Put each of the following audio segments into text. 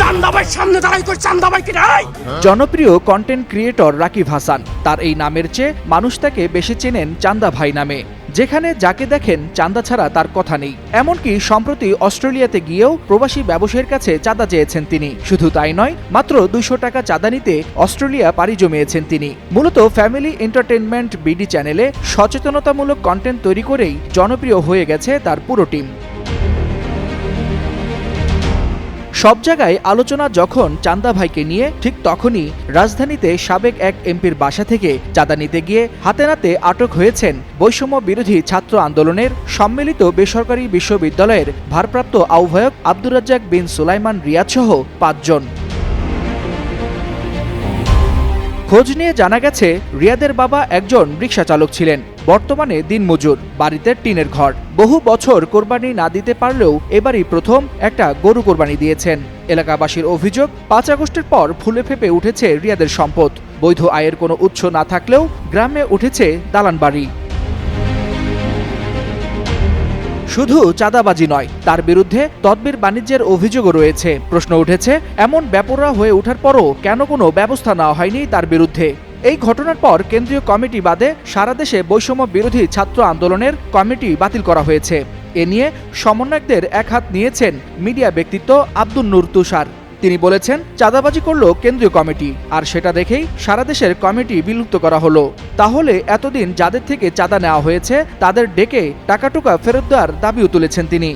চান্দাবাই সামনে দাঁড়াই চান্দাবাই কি নাই? জনপ্রিয় কন্টেন্ট ক্রিয়েটর রাকিব হাসান, তার এই নামের চেয়ে মানুষ তাকে বেশি চেনেন চান্দা ভাই নামে, যেখানে যাকে দেখেন চাঁদা ছাড়া তার কথা নেই। এমনকি সম্প্রতি অস্ট্রেলিয়াতে গিয়েও প্রবাসী ব্যবসায়ীর কাছে চাঁদা চেয়েছেন তিনি। শুধু তাই নয়, মাত্র দুইশো টাকা চাঁদা নিতে অস্ট্রেলিয়া পাড়ি জমিয়েছেন তিনি। মূলত ফ্যামিলি এন্টারটেনমেন্ট বিডি চ্যানেলে সচেতনতামূলক কন্টেন্ট তৈরি করেই জনপ্রিয় হয়ে গেছে তার পুরো টিম সব জায়গায় আলোচনা যখন চান্দা ভাইকে নিয়ে, ঠিক তখনই রাজধানীতে সাবেক এক এমপির বাসা থেকে চাঁদা নিতে গিয়ে হাতে নাতে আটক হয়েছেন বৈষম্য বিরোধী ছাত্র আন্দোলনের সম্মিলিত বেসরকারি বিশ্ববিদ্যালয়ের ভারপ্রাপ্ত আহ্বায়ক আব্দুর রাজ্জাক বিন সুলাইমান রিয়াদ সহ পাঁচজন। খোঁজ নিয়ে জানা গেছে, রিয়াদের বাবা একজন রিক্সা চালক ছিলেন। বর্তমানে দিনমজুর, বাড়িতে টিনের ঘর। বহু বছর কোরবানি না দিতে পারলেও এবারই প্রথম একটা গরু কোরবানি দিয়েছেন। এলাকাবাসীর অভিযোগ, পাঁচ আগস্টের পর ফুলে ফেপে উঠেছে রিয়াদের সম্পদ। বৈধ আয়ের কোনো উৎস না থাকলেও গ্রামে উঠেছে দালান বাড়ি। শুধু চাঁদাবাজি নয়, তার বিরুদ্ধে তদবির বাণিজ্যের অভিযোগও রয়েছে। প্রশ্ন উঠেছে, এমন ব্যাপরা হয়ে ওঠার পরও কেন কোনো ব্যবস্থা নেওয়া হয়নি তার বিরুদ্ধে? এই ঘটনার পর কেন্দ্রীয় কমিটি বাদে সারা দেশে বৈষম্য বিরোধী ছাত্র আন্দোলনের কমিটি বাতিল করা হয়েছে। এ নিয়ে সমন্বয়কদের এক হাত নিয়েছেন মিডিয়া ব্যক্তিত্ব আব্দুল নূর তুষার। তিনি বলেছেন, চাঁদাবাজি করল কেন্দ্রীয় কমিটি, আর সেটা দেখেই সারা দেশের কমিটি বিলুপ্ত করা হলো। তাহলে এতদিন যাদের থেকে চাঁদা নেওয়া হয়েছে, তাদের ডেকে টাকাটুকা ফেরত দেওয়ার দাবিও তুলেছেন তিনি।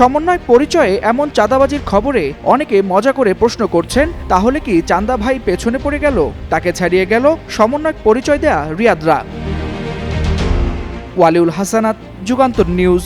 সমন্বয় পরিচয়ে এমন চাঁদাবাজির খবরে অনেকে মজা করে প্রশ্ন করছেন, তাহলে কি চান্দা ভাই পেছনে পড়ে গেল? তাকে ছাড়িয়ে গেল সমন্বয় পরিচয় দেয়া রিয়াদরা। ওয়ালিউল হাসানাত, যুগান্তর নিউজ।